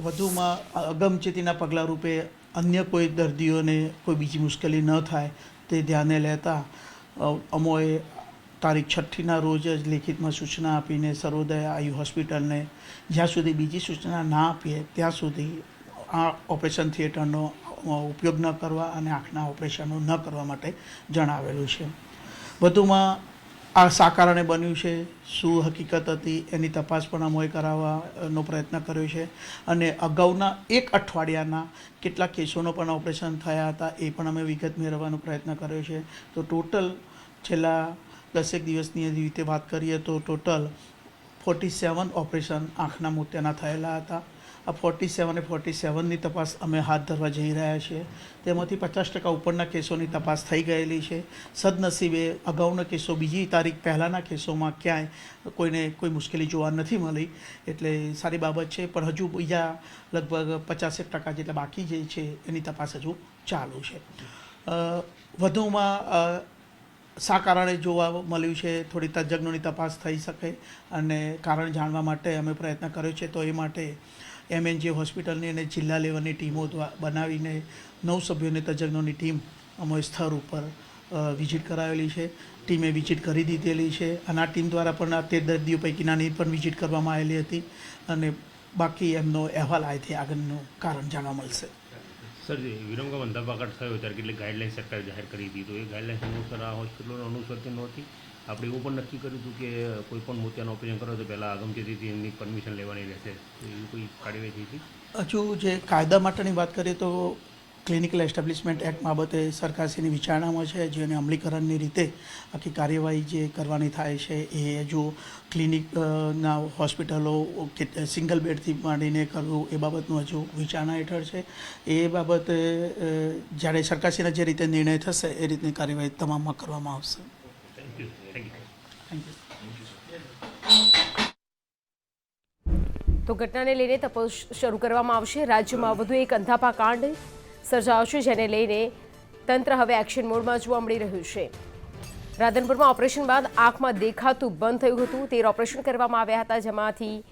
વધુમાં અગમચેતીના પગલાં રૂપે અન્ય કોઈ દર્દીઓને કોઈ બીજી મુશ્કેલી ન થાય તે ધ્યાને લેતા અમોએ તારીખ છઠ્ઠીના રોજ જ લેખિતમાં સૂચના આપીને સર્વોદય આયુ હોસ્પિટલને જ્યાં સુધી બીજી સૂચના ના આપીએ, ત્યાં સુધી આ ઓપરેશન થિયેટરનો ઉપયોગ ન કરવા અને આંખના ઓપરેશનો ન કરવા માટે જણાવેલું છે. વધુમાં આ શા કારણે બન્યું છે? શું હકીકત હતી? એની તપાસ પણ અમોએ કરાવવાનો પ્રયત્ન કર્યો છે. અને અગાઉના એક અઠવાડિયાના કેટલા કેસોનો પણ ઓપરેશન થયા હતા, એ પણ અમે વિગત મેળવવાનો પ્રયત્ન કર્યો છે. તો ટોટલ છેલ્લા દસેક દિવસની રીતે વાત કરીએ તો ટોટલ ફોર્ટી સેવન ઓપરેશન આંખના મોતિયાના થયેલા હતા. આ ફોર્ટી સેવન અને ફોર્ટી સેવનની તપાસ અમે હાથ ધરવા જઈ રહ્યા છીએ. તેમાંથી પચાસ ટકા ઉપરના કેસોની તપાસ થઈ ગયેલી છે. સદનસીબે અગાઉના કેસો બીજી તારીખ પહેલાંના કેસોમાં ક્યાંય કોઈને કોઈ મુશ્કેલી જોવા નથી મળી. એટલે સારી બાબત છે, પણ હજુ બીજા લગભગ પચાસેક ટકા જેટલા બાકી જે છે એની તપાસ હજુ ચાલુ છે. વધુમાં શા કારણે જોવા મળ્યું છે, થોડી તજજ્ઞોની તપાસ થઈ શકે અને કારણ જાણવા માટે અમે પ્રયત્ન કર્યો છે, તો એ માટે એમએનજી હોસ્પિટલની અને જિલ્લા લેવલની ટીમો બનાવીને નવ સભ્યોની તજજ્ઞોની ટીમ અમે સ્થળ ઉપર વિઝિટ કરાવેલી છે. ટીમે વિઝિટ કરી દીધેલી છે. અને આ ટીમ દ્વારા પણ આ તે દર્દીઓ પૈકીનાની પણ વિઝિટ કરવામાં આવેલી હતી. અને બાકી એમનો અહેવાલ અહીંથી આગળનું કારણ જાણવા મળશે. સર, જે વિરમગામ અંધાપાકડ થયો ત્યારે કેટલીક ગાઈડલાઇન સરકારે જાહેર કરી હતી તો એ ગાઈડલાઇન્સ અનુસાર આ હોસ્પિટલોને અનુસરતી નહોતી. આપણે એવું પણ નક્કી કર્યું હતું કે કોઈ પણ મોતિયાનું ઓપરેશન કરો તો પહેલાં આગમચેતીથી એમની પરમિશન લેવાની રહેશે. એવી કોઈ કાર્યવાહી થઈ હતી? હજુ જે કાયદા માટેની વાત કરીએ તો ક્લિનિકલ એસ્ટાબ્લિશમેન્ટ એક્ટ બાબતે સરકારશ્રીની વિચારણામાં છે જેને અમલીકરણની રીતે આખી કાર્યવાહી જે કરવાની થાય છે એ જો ક્લિનિક ના હોસ્પિટલો કે સિંગલ બેડથી માંડીને કરવું એ બાબતનું હજુ વિચારણા હેઠળ છે. એ બાબતે જ્યારે સરકારશ્રીના જે રીતે નિર્ણય થશે એ રીતની કાર્યવાહી તમામમાં કરવામાં આવશે. થેન્ક યુ થેન્ક યુ તો ઘટનાને લઈને તપાસ શરૂ કરવામાં આવશે. રાજ્યમાં વધુ એક અંધાપા કાંડ સર્જાયો છે જેને લઈને તંત્ર હવે એક્શન મોડમાં જોવા મળી રહ્યું છે. રાધનપુરમાં ઓપરેશન બાદ આંખમાં દેખાતું બંધ થયું હતું. તેર ઓપરેશન કરવામાં આવ્યા હતા, જેમાંથી